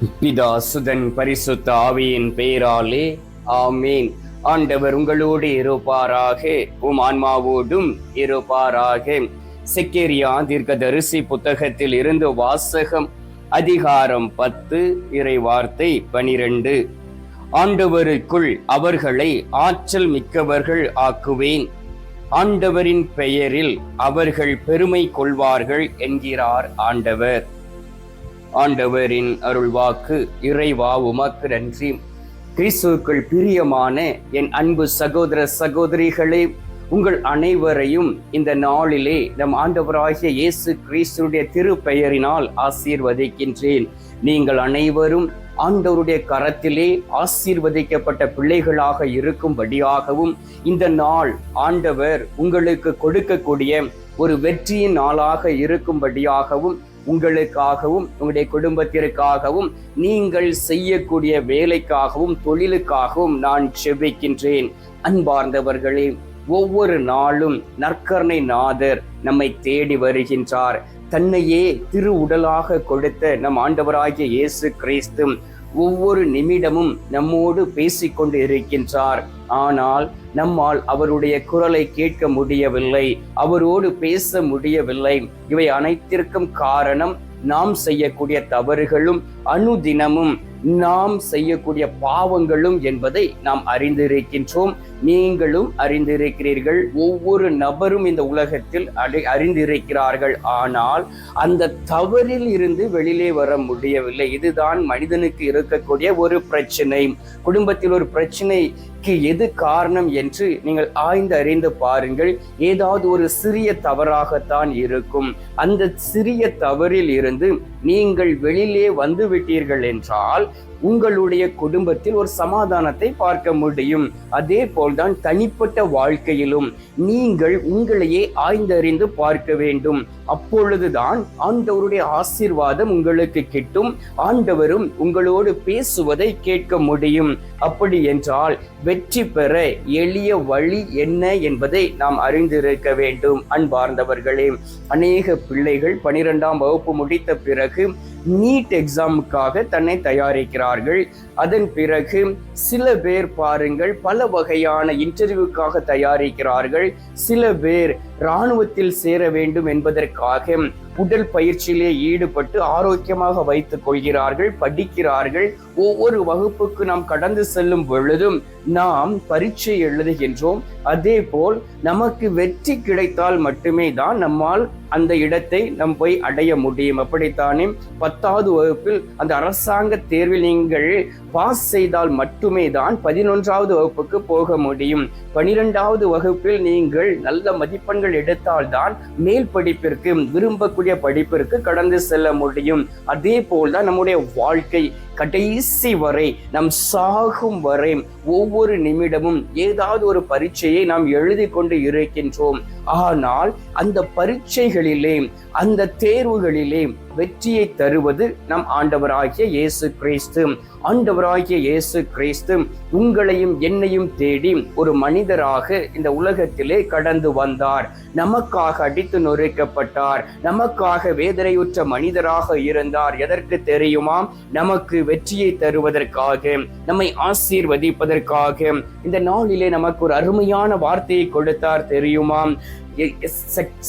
பிதா சுதன் பரிசுத்த ஆவியின் பெயராலே ஆமீன். ஆண்டவர் உங்களோடு இருப்பாராக உம் ஆன்மாவோடும் இருப்பாராக. செக்கேரியா தீர்க்கதரிசி புத்தகத்தில் இருந்து வாசகம் அதிகாரம் பத்து இறை வார்த்தை பனிரெண்டு. ஆண்டவருக்குள் அவர்களை ஆற்றல் மிக்கவர்கள் ஆக்குவேன். ஆண்டவரின் பெயரில் அவர்கள் பெருமை கொள்வார்கள் என்கிறார் ஆண்டவர். ஆண்டவரின் அருள்வாக்கு இறைவா உமக்கு நன்றி. கிறிஸ்துவுக்குள் பிரியமான என் அன்பு சகோதர சகோதரிகளே உங்கள் அனைவரையும் இந்த நாளிலே நம் ஆண்டவராகிய இயேசு கிறிஸ்துடைய திருப்பெயரினால் ஆசீர்வதிக்கின்றேன். நீங்கள் அனைவரும் ஆண்டவருடைய கரத்திலே ஆசீர்வதிக்கப்பட்ட பிள்ளைகளாக இருக்கும்படியாகவும் இந்த நாள் ஆண்டவர் உங்களுக்கு கொடுக்கக்கூடிய ஒரு வெற்றியின் நாளாக இருக்கும்படியாகவும் உங்களுக்காகவும் உங்களுடைய குடும்பத்திற்காகவும் நீங்கள் செய்யக்கூடிய வேலைக்காகவும் தொழிலுக்காகவும் நான் செபிக்கின்றேன். அன்பார்ந்தவர்களே ஒவ்வொரு நாளும் நற்கரணை நாதர் நம்மை தேடி வருகின்றார். தன்னையே திரு உடலாக கொடுத்த நம் ஆண்டவராகிய இயேசு கிறிஸ்து ஒவ்வொரு நிமிடமும் நம்மோடு பேசிக்கொண்டு இருக்கின்றார். ஆனால் நம்மால் அவருடைய குரலை கேட்க முடியவில்லை அவரோடு பேச முடியவில்லை. இவை அனைத்திற்கும் காரணம் நாம் செய்யக்கூடிய தவறுகளும் அனுதினமும் நாம் செய்யக்கூடிய பாவங்களும் என்பதை நாம் அறிந்திருக்கின்றோம். நீங்களும் அறிந்திருக்கிறீர்கள். ஒவ்வொரு நபரும் இந்த உலகத்தில் அறி அறிந்திருக்கிறார்கள். ஆனால் அந்த தவறில் இருந்து வெளியிலே வர முடியவில்லை. இதுதான் மனிதனுக்கு இருக்கக்கூடிய ஒரு பிரச்சனை. குடும்பத்தில் ஒரு பிரச்சனைக்கு எது காரணம் என்று நீங்கள் ஆய்ந்து அறிந்து பாருங்கள். ஏதாவது ஒரு சிறிய தவறாகத்தான் இருக்கும். அந்த சிறிய தவறில் இருந்து நீங்கள் வெளியிலே வந்து விட்டீர்கள் என்றால் español உங்களுடைய குடும்பத்தில் ஒரு சமாதானத்தை பார்க்க முடியும். அதே போல்தான் தனிப்பட்ட வாழ்க்கையிலும் நீங்கள் உங்களையே ஆய்ந்தறிந்து பார்க்க வேண்டும். அப்பொழுதுதான் ஆண்டவருடைய ஆசீர்வாதம் உங்களுக்கு கிட்டும். ஆண்டவரும் உங்களோடு பேசுவதை கேட்க முடியும். அப்படி என்றால் வெற்றி பெற எளிய வழி என்ன என்பதை நாம் அறிந்திருக்க வேண்டும். அன்பார்ந்தவர்களே அநேக பிள்ளைகள் பனிரெண்டாம் வகுப்பு முடித்த பிறகு நீட் எக்ஸாமுக்காக தன்னை தயாரிக்கிறார் தயாரிக்கிறார்கள் அதன் பிறகு சில பேர் பாருங்கள் பல வகையான இன்டர்வியூக்காக தயாரிக்கிறார்கள். சில பேர் இராணுவத்தில் சேர வேண்டும் என்பதற்காக உடல் பயிற்சியிலே ஈடுபட்டு ஆரோக்கியமாக வைத்துக் கொள்கிறார்கள் படிக்கிறார்கள். ஒவ்வொரு வகுப்புக்கு நாம் கடந்து செல்லும் பொழுதும் நாம் பரீட்சை எழுதுகின்றோம். அதே போல் நமக்கு வெற்றி கிடைத்தால் மட்டுமே தான் நம்மால் அந்த இடத்தை நம் போய் அடைய முடியும். அப்படித்தானே? பத்தாவது வகுப்பில் அந்த அரசாங்க தேர்வில் நீங்கள் பாஸ் செய்தால் மட்டுமே தான் பதினொன்றாவது வகுப்புக்கு போக முடியும். பனிரெண்டாவது வகுப்பில் நீங்கள் நல்ல மதிப்பெண்கள் எடுத்தால்தான் மேல் படிப்பிற்கு விரும்பக்கூடிய படிப்பிற்கு கடந்து செல்ல முடியும். அதே போல் தான் நம்முடைய வாழ்க்கை. கடைசி வரை நம் சாகும் வரை ஒவ்வொரு நிமிடமும் ஏதாவது ஒரு பரீட்சையை நாம் எழுதி கொண்டு இருக்கின்றோம். ஆனால் அந்த பரீட்சைகளிலே அந்த தேர்வுகளிலே வெற்றியை தருவது நம் ஆண்டவராகிய இயேசு கிறிஸ்து. ஆண்டவராகிய இயேசு கிறிஸ்து உங்களையும் என்னையும் தேடி ஒரு மனிதராக இந்த உலகத்திலே கடந்து வந்தார். நமக்காக அடித்து நொறுக்கப்பட்டார். நமக்காக வேதனையுற்ற மனிதராக இருந்தார். எதற்கு தெரியுமா? நமக்கு வெற்றியை தருவதற்காக நம்மை ஆசீர்வதிப்பதற்காக. இந்த நாளிலே நமக்கு ஒரு அருமையான வார்த்தையை கொடுத்தார் தெரியுமா?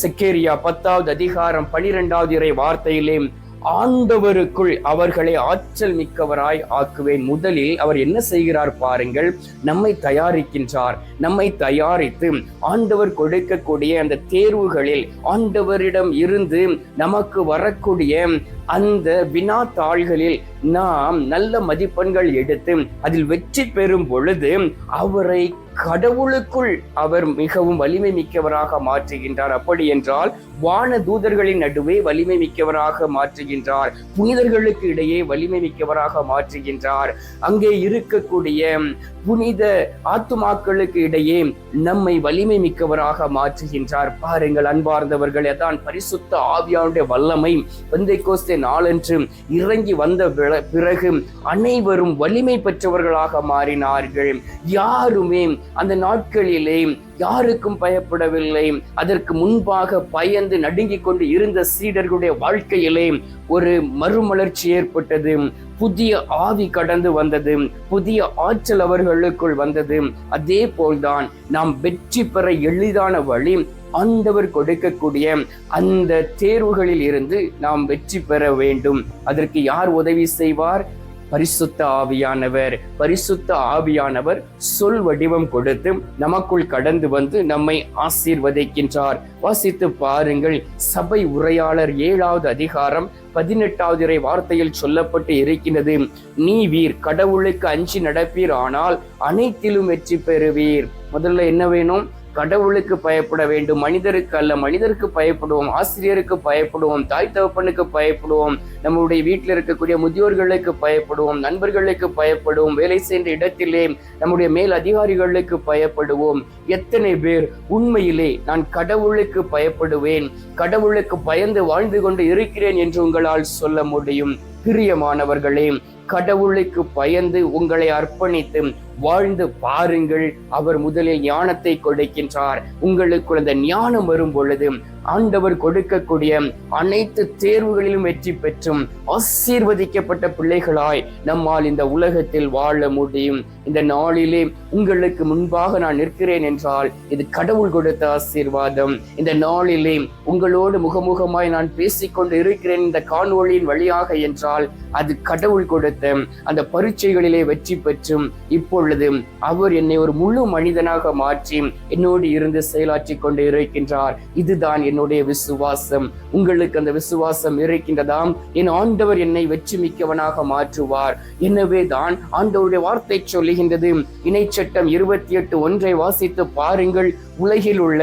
செக்கேரியா பத்தாவது அதிகாரம் பனிரெண்டாவது இறை வார்த்தையிலே ஆண்டவருக்குள் அவர்களை ஆற்றல் மிக்கவராய் ஆக்குவேன். முதலில் அவர் என்ன செய்கிறார் பாருங்கள். நம்மை தயாரிக்கின்றார். நம்மை தயாரித்து ஆண்டவர் கொடுக்கக்கூடிய அந்த தேர்வுகளில் ஆண்டவரிடம் இருந்து நமக்கு வரக்கூடிய அந்த வினாத்தாள்களில் நாம் நல்ல மதிப்பெண்கள் எடுத்து அதில் வெற்றி பெறும் பொழுது அவரை கடவுளுக்குள் அவர் மிகவும் வலிமை மிக்கவராக மாற்றுகின்றார். அப்படி என்றால் வான தூதர்களின் நடுவே வலிமை மிக்கவராக மாற்றுகின்றார். புனிதர்களுக்கு இடையே வலிமை மிக்கவராக மாற்றுகின்றார். அங்கே இருக்கக்கூடிய புனித ஆத்துமாக்களுக்கு இடையே நம்மை வலிமை மிக்கவராக மாற்றுகின்றார். பாருங்கள் அன்பார்ந்தவர்கள் அதான் பரிசுத்த ஆவியானுடைய வல்லமை. வந்தை கோஸ்தே நாளன்று இறங்கி வந்த பிற- பிறகு அனைவரும் வலிமை பெற்றவர்களாக மாறினார்கள். யாருமே அந்த நாட்களிலே யாருக்கும் பயப்படவில்லை. அதற்கு முன்பாக பயந்து நடுங்கிக் கொண்டு இருந்த சீடர்களுடைய வாழ்க்கையிலே ஒரு மறுமலர்ச்சி ஏற்பட்டது. புதிய ஆவி கடந்து வந்தது. புதிய ஆற்றல் அவர்களுக்குள் வந்தது. அதே போல்தான் நாம் வெற்றி பெற எளிதான வழி ஆண்டவர் கொடுக்கக்கூடிய அந்த தேர்வுகளில் இருந்து நாம் வெற்றி பெற வேண்டும். அதற்கு யார் உதவி செய்வார்? பரிசுத்த ஆவியானவர் பரிசுத்த ஆவியானவர் சொல் வடிவம் கொடுத்து நமக்குள் கடந்து வந்து நம்மை ஆசீர்வதிக்கின்றார். வாசித்து பாருங்கள் சபை உரையாளர் ஏழாவது அதிகாரம் பதினெட்டாவது இறை வார்த்தையில் சொல்லப்பட்டு இருக்கின்றது. நீ வீர் கடவுளுக்கு அஞ்சி நடப்பீர் ஆனால் அனைத்திலும் வெற்றி பெறுவீர். முதல்ல என்ன வேணும்? கடவுளுக்கு பயப்பட வேண்டும் மனிதருக்கு அல்ல மனிதருக்கு பயப்படுவோம் ஆசிரியருக்கு பயப்படுவோம் தாய் தகப்பனுக்கு பயப்படுவோம் நம்முடைய வீட்டில் இருக்கக்கூடிய முதியோர்களுக்கு பயப்படுவோம் நண்பர்களுக்கு பயப்படுவோம் வேலை சென்ற இடத்திலே நம்முடைய மேல் அதிகாரிகளுக்கு பயப்படுவோம். எத்தனை பேர் உண்மையிலே நான் கடவுளுக்கு பயப்படுவேன் கடவுளுக்கு பயந்து வாழ்ந்து கொண்டு இருக்கிறேன் என்று உங்களால் சொல்ல முடியும். பிரியமானவர்களே கடவுளுக்கு பயந்து உங்களை அர்ப்பணித்து வாழ்ந்து பாருங்கள் அவர் முதலில் ஞானத்தை கொடுக்கின்றார். உங்களுக்கு அந்த ஞானம் வரும் பொழுது ஆண்டவர் கொடுக்கக்கூடிய அனைத்து தேர்வுகளிலும் வெற்றி பெற்றும் ஆசீர்வதிக்கப்பட்ட பிள்ளைகளாய் நம்மால் இந்த உலகத்தில் வாழ முடியும். இந்த நாளிலே உங்களுக்கு முன்பாக நான் நிற்கிறேன் என்றால் இது கடவுள் கொடுத்த ஆசீர்வாதம். இந்த நாளிலே உங்களோடு முகமுகமாய் நான் பேசிக்கொண்டு இருக்கிறேன் இந்த காணொளியின் வழியாக என்றால் அது கடவுள் கொடுத்த அந்த பரீட்சைகளிலே வெற்றி பெற்றும் இப்பொழுது அவர் என்னை ஒரு முழு மனிதனாக மாற்றி என்னோடு இருந்து செயலாற்றி கொண்டு இருக்கின்றார். இதுதான் என்னுடைய விசுவாசம். உங்களுக்கு அந்த விசுவாசம் இருக்கின்றதாம். என் ஆண்டவர் என்னை வெற்றி மிக்கவனாக மாற்றுவார். எனவே தான் ஆண்டவருடைய வார்த்தை சொல்லி சொல்லுகின்றது இணைச்சட்டம் இருபத்தி எட்டு ஒன்றை வாசித்து பாருங்கள் உலகில் உள்ள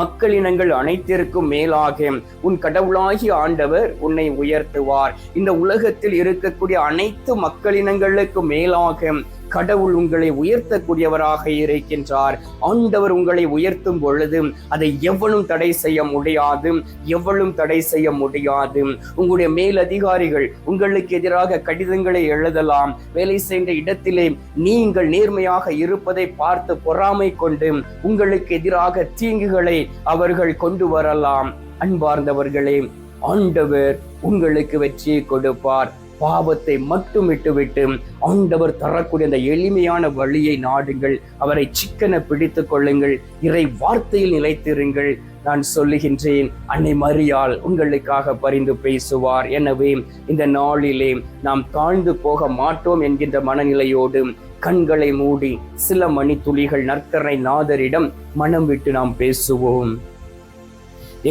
மக்களினங்கள் அனைத்திற்கும் மேலாக. உன் கடவுளாகி ஆண்டவர் உன்னை உயர்த்துவார். இந்த உலகத்தில் இருக்கக்கூடிய அனைத்து மக்களினங்களுக்கு மேலாக. கடவுள் உங்களை உயர்த்தக்கூடியவராக இருக்கின்றார். ஆண்டவர் உங்களை உயர்த்தும் பொழுது அதை எவனும் தடை செய்ய முடியாது எவளும் தடை செய்ய முடியாது. உங்களுடைய மேலதிகாரிகள் உங்களுக்கு எதிராக கடிதங்களை எழுதலாம். வேலை செய்த இடத்திலே நீங்கள் நேர்மையாக இருப்பதை பார்த்து பொறாமை கொண்டு உங்களுக்கு எதிராக தீங்குகளை அவர்கள் கொண்டு வரலாம். அன்பார்ந்தவர்களே ஆண்டவர் உங்களுக்கு வெற்றியை கொடுப்பார். பாவத்தை மட்டும் விட்டுவிட்டு ஆண்டவர் தரக்கூடிய அந்த எளிமையான வழியை நாடுங்கள். அவரை சிக்கன பிடித்துக் கொள்ளுங்கள். இறை வார்த்தையில் நிலைத்திருங்கள். நான் சொல்லுகின்றேன் அன்னை மறியால் உங்களுக்காக பரிந்து பேசுவார். எனவே இந்த நாளிலே நாம் தாழ்ந்து போக மாட்டோம் என்கின்ற மனநிலையோடு கண்களை மூடி சில மணித்துளிகள் நற்கரை நாதரிடம் மனம் விட்டு நாம் பேசுவோம்.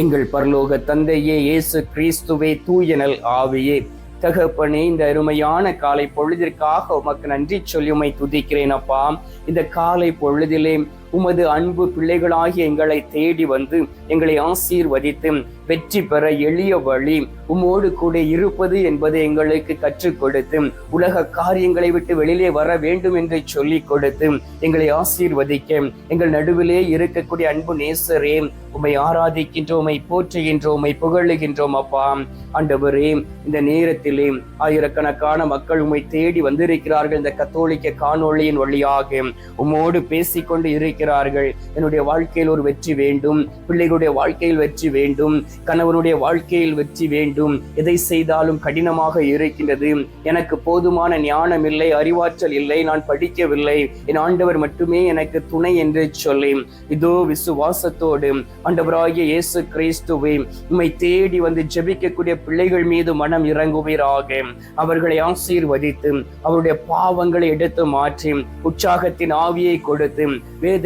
எங்கள் பரலோக தந்தையே இயேசு கிறிஸ்துவே தூயனல் ஆவியே. தகப்பனே இந்த அருமையான காலை பொழுதிற்காக உமக்கு நன்றி சொல்லி உமை துதிக்கிறேன் அப்பா. இந்த காலை பொழுதிலே உமது அன்பு பிள்ளைகளாகி எங்களை தேடி வந்து எங்களை ஆசீர்வதித்து வெற்றி பெற எளிய வழி உம்மோடு கூட இருப்பது என்பதை எங்களுக்கு கற்றுக் கொடுத்து உலக காரியங்களை விட்டு வெளியிலே வர வேண்டும் என்று சொல்லிக் கொடுத்து எங்களை ஆசீர்வதிக்க எங்கள் நடுவிலே இருக்கக்கூடிய அன்பு நேசரே உமை ஆராதிக்கின்றோம் உமை போற்றுகின்றோம் உமை புகழுகின்றோம் அப்பா. ஆண்டவரே இந்த நேரத்திலே ஆயிரக்கணக்கான மக்கள் உமை தேடி வந்திருக்கிறார்கள் இந்த கத்தோலிக்க காணொளியின் வழியாக. உம்மோடு பேசிக்கொண்டு இருக்கிறார்கள். என்னுடைய வாழ்க்கையில் ஒரு வெற்றி வேண்டும். பிள்ளைகளுடைய வாழ்க்கையில் வெற்றி வேண்டும். கணவனுடைய வாழ்க்கையில் வெற்றி வேண்டும். எதை செய்தாலும் கடினமாக இருக்கின்றது. எனக்கு போதுமான ஞானம் இல்லை அறிவாற்றல் இல்லை நான் படிக்கவில்லை. என் ஆண்டவர் மட்டுமே எனக்கு துணை என்று சொல்லி இதோ விசுவாசத்தோடு ஆண்டவராகிய இயேசு கிறிஸ்துவை உம்மை தேடி வந்து ஜெபிக்கக்கூடிய பிள்ளைகள் மீது மனம் இறங்குவீராக. அவர்களை ஆசீர்வதித்து அவருடைய பாவங்களை எடுத்து மாற்றி உற்சாகத்தின் ஆவியை கொடுத்து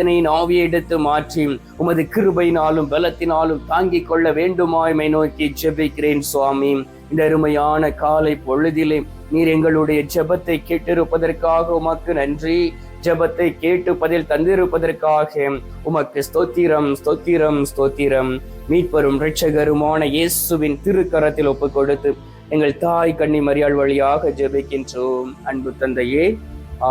வேதனையின் ஆவியை எடுத்து மாற்றி உமது கிருபையினாலும் பலத்தினாலும் தாங்கிக் கொள்ள வேண்டுமாய்மை நோக்கி ஜெபிக்கிறேன் சுவாமி. இந்த அருமையான காலை பொழுதிலே நீர் எங்களுடைய ஜெபத்தை கேட்டிருப்பதற்காக உமக்கு நன்றி. ஜெபத்தை கேட்டு பதில் தந்திருப்பதற்காக உமக்கு ஸ்தோத்திரம் ஸ்தோத்திரம் ஸ்தோத்திரம். மீட்பெரும் இரட்சகருமான இயேசுவின் திருக்கரத்தில் ஒப்பு கொடுத்து எங்கள் தாய் கண்ணி மரியாள் வழியாக ஜெபிக்கின்றோம். அன்பு தந்தையே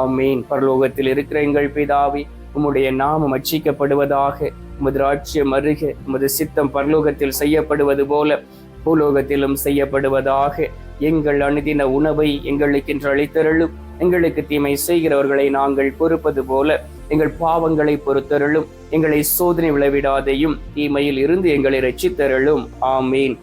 ஆமீன். பரலோகத்தில் இருக்கிற எங்கள் பிதாவி உம்முடைய நாமம் அச்சிக்கப்படுவதாக உமது ராட்சியம் அருக உமது சித்தம் பரலோகத்தில் செய்யப்படுவது போல பூலோகத்திலும் செய்யப்படுவதாக எங்கள் அணுதின உணவை எங்களுக்கு என்று அளித்தருளும். எங்களுக்கு தீமை செய்கிறவர்களை நாங்கள் பொறுப்பது போல எங்கள் பாவங்களை பொறுத்தருளும். எங்களை சோதனை விளைவிடாதையும் தீமையில் இருந்து எங்களை ரட்சித்தருளும் ஆமீன்.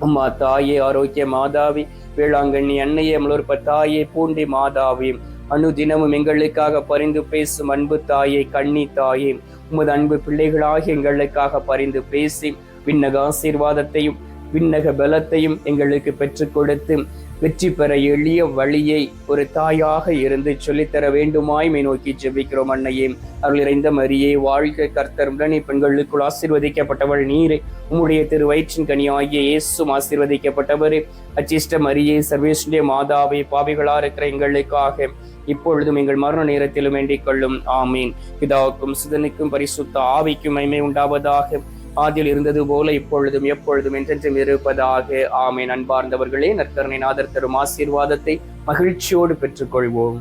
அம்மா தாயே ஆரோக்கிய மாதாவி வேளாங்கண்ணி அன்னையே முழுப்ப தாயே பூண்டி மாதாவி அனுதினமும் எங்களுக்காக பரிந்து பேசும் அன்பு தாயே கண்ணி தாயே உமது அன்பு பிள்ளைகளாக எங்களுக்காக பரிந்து பேசி விண்ணக ஆசீர்வாதத்தையும் விண்ணக பலத்தையும் எங்களுக்கு பெற்றுக் கொடுத்து வெற்றி பெற எளிய வழியை ஒரு தாயாக இருந்து சொல்லித்தர வேண்டுமாய் மை நோக்கி ஜெபிக்கிறோம் அன்னையே. அருள் இறைந்த மரியே வாழ்க கர்த்தர் உடனே பெண்களுக்குள் ஆசீர்வதிக்கப்பட்டவள் நீரே. உம்முடைய திரு வயிற்றின் கனி ஆகிய இயேசும் ஆசீர்வதிக்கப்பட்டவரே. அச்சிஷ்ட மரியே சர்வேஸ்வரிய மாதாவை பாவிகளா இருக்கிற எங்களுக்காக இப்பொழுதும் எங்கள் மரண நேரத்திலும் வேண்டிக் கொள்ளும். ஆமீன். பிதாவுக்கும் சுதனுக்கும் பரிசுத்த ஆவிக்கும் மைமை உண்டாவதாக. ஆதியில் இருந்தது போல இப்பொழுதும் எப்பொழுதும் என்றென்றும் இருப்பதாக. ஆமை அன்பார்ந்தவர்களே நற்கருணை நாதர் தரும் ஆசீர்வாதத்தை மகிழ்ச்சியோடு பெற்றுக்கொள்வோம்.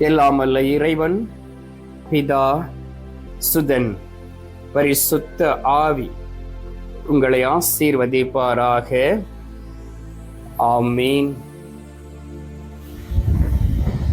எல்லாமல்ல இறைவன் பிதா சுதன் பரிசுத்த ஆவி உங்களை ஆசீர்வதிப்பாராக. ஆமீன்.